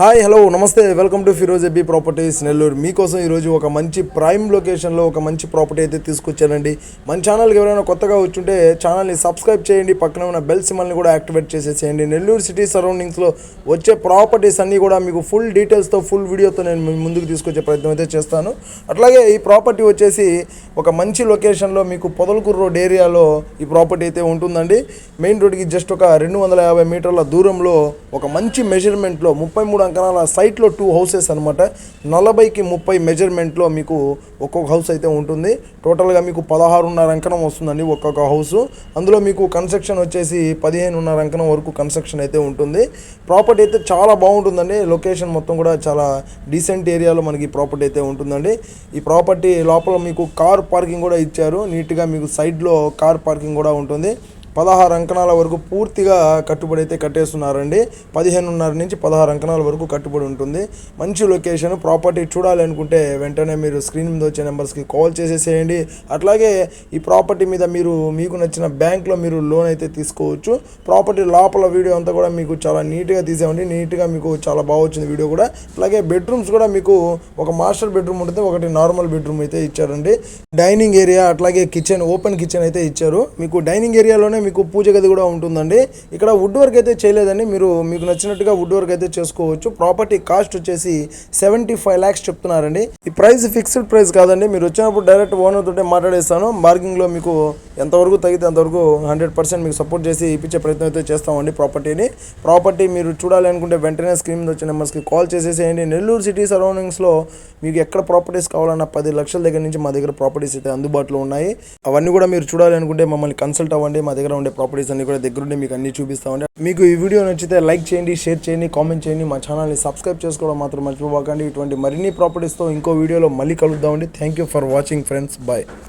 Hi hello నమస్తే. Welcome to Firoz A B properties Nellore మీకోసం ఈరోజు ఒక మంచి ప్రైమ్ లొకేషన్లో ఒక మంచి ప్రాపర్టీ అయితే తీసుకొచ్చానండి. మన ఛానల్కి ఎవరైనా కొత్తగా వచ్చుంటే ఛానల్ని సబ్స్క్రైబ్ చేయండి. పక్కన ఉన్న బెల్ సిమ్మల్ని కూడా యాక్టివేట్ చేసేసేయండి. నెల్లూరు సిటీ సరౌండింగ్స్లో వచ్చే ప్రాపర్టీస్ అన్నీ కూడా మీకు ఫుల్ డీటెయిల్స్తో ఫుల్ వీడియోతో నేను ముందుకు తీసుకొచ్చే ప్రయత్నం అయితే చేస్తాను. అట్లాగే ఈ ప్రాపర్టీ వచ్చేసి ఒక మంచి లొకేషన్లో మీకు పొదలకూరు రోడ్ ఏరియాలో ఈ ప్రాపర్టీ అయితే ఉంటుందండి. మెయిన్ రోడ్కి జస్ట్ ఒక రెండు వందల యాభై మీటర్ల దూరంలో ఒక మంచి మెజర్మెంట్లో ముప్పై మూడు అంకణాల సైట్లో టూ హౌసెస్ అనమాట నలభైకి ముప్పై మెజర్మెంట్లో మీకు ఒక్కొక్క హౌస్ అయితే ఉంటుంది. టోటల్గా మీకు పదహారున్నర అంకణం వస్తుందండి ఒక్కొక్క హౌస్ అందులో మీకు కన్స్ట్రక్షన్ వచ్చేసి పదిహేనున్నర అంకణం వరకు కన్స్ట్రక్షన్ అయితే ఉంటుంది. ప్రాపర్టీ అయితే చాలా బాగుంటుందండి. లొకేషన్ మొత్తం కూడా చాలా డీసెంట్ ఏరియాలో మనకి ప్రాపర్టీ అయితే ఉంటుందండి. ఈ ప్రాపర్టీ లోపల మీకు కార్ పార్కింగ్ కూడా ఇచ్చారు. నీట్గా మీకు సైడ్లో కార్ పార్కింగ్ కూడా ఉంటుంది. పదహారు అంకణాల వరకు పూర్తిగా కట్టుబడి అయితే కట్టేస్తున్నారండి. పదిహేనున్నర నుంచి పదహారు అంకణాల వరకు కట్టుబడి ఉంటుంది. మంచి లొకేషన్ ప్రాపర్టీ చూడాలనుకుంటే వెంటనే మీరు స్క్రీన్ మీద వచ్చే నెంబర్స్కి కాల్ చేసేసేయండి. అట్లాగే ఈ ప్రాపర్టీ మీద మీరు మీకు నచ్చిన బ్యాంక్లో మీరు లోన్ అయితే తీసుకోవచ్చు. ప్రాపర్టీ లోపల వీడియో అంతా కూడా మీకు చాలా నీట్గా తీసామండి. నీట్గా మీకు చాలా బాగా వచ్చింది వీడియో కూడా. అలాగే బెడ్రూమ్స్ కూడా మీకు ఒక మాస్టర్ బెడ్రూమ్ ఉంటుంది. ఒకటి నార్మల్ బెడ్రూమ్ అయితే ఇచ్చారండి. డైనింగ్ ఏరియా అట్లాగే కిచెన్ ఓపెన్ కిచెన్ అయితే ఇచ్చారు. మీకు డైనింగ్ ఏరియాలోనే మీకు పూజ గది కూడా ఉంటుందండి. ఇక్కడ వుడ్ వర్క్ అయితే చేయలేదండి. మీరు మీకు నచ్చినట్టుగా వుడ్ వర్క్ అయితే చేసుకోవచ్చు. ప్రాపర్టీ కాస్ట్ వచ్చేసి సెవెంటీ ఫైవ్ ల్యాక్స్ చెప్తున్నారండి. ఈ ప్రైస్ ఫిక్స్డ్ ప్రైస్ కాదండి. మీరు వచ్చినప్పుడు డైరెక్ట్ ఓనర్ తోటే మాట్లాడేస్తాను. బార్గింగ్లో మీకు ఎంతవరకు తగ్గితే అంతవరకు హండ్రెడ్ పర్సెంట్ మీకు సపోర్ట్ చేసి ఇప్పించే ప్రయత్నం అయితే చేస్తామండి ప్రాపర్టీని ప్రాపర్టీ మీరు చూడాలి అనుకుంటే వెంటనే స్క్రీన్ మీద వచ్చే నెంబర్స్కి కాల్ చేసేసేయండి. నెల్లూరు సిటీ సరౌండింగ్స్లో మీకు ఎక్కడ ప్రాపర్టీస్ కావాలన్నా పది లక్షల దగ్గర నుంచి మా దగ్గర ప్రాపర్టీస్ అయితే అందుబాటులో ఉన్నాయి. అవన్నీ కూడా మీరు చూడాలి అనుకుంటే మమ్మల్ని కన్సల్ట్ అవ్వండి. మా దగ్గర దగ్గర ఉండే ప్రాపర్టీస్ అన్ని కూడా దగ్గరుండి మీకు అన్ని చూపిస్తామండి మీకు ఈ వీడియో నచ్చితే లైక్ చేయండి షేర్ చేయండి కామెంట్ చేయండి. మా ఛానల్ని సబ్స్క్రైబ్ చేసుకోవడం మాత్రం మర్చిపోకండి ఇటువంటి మరిన్ని ప్రాపర్టీస్తో ఇంకో వీడియోలో మళ్ళీ కలుద్దామండి thank you for watching friends bye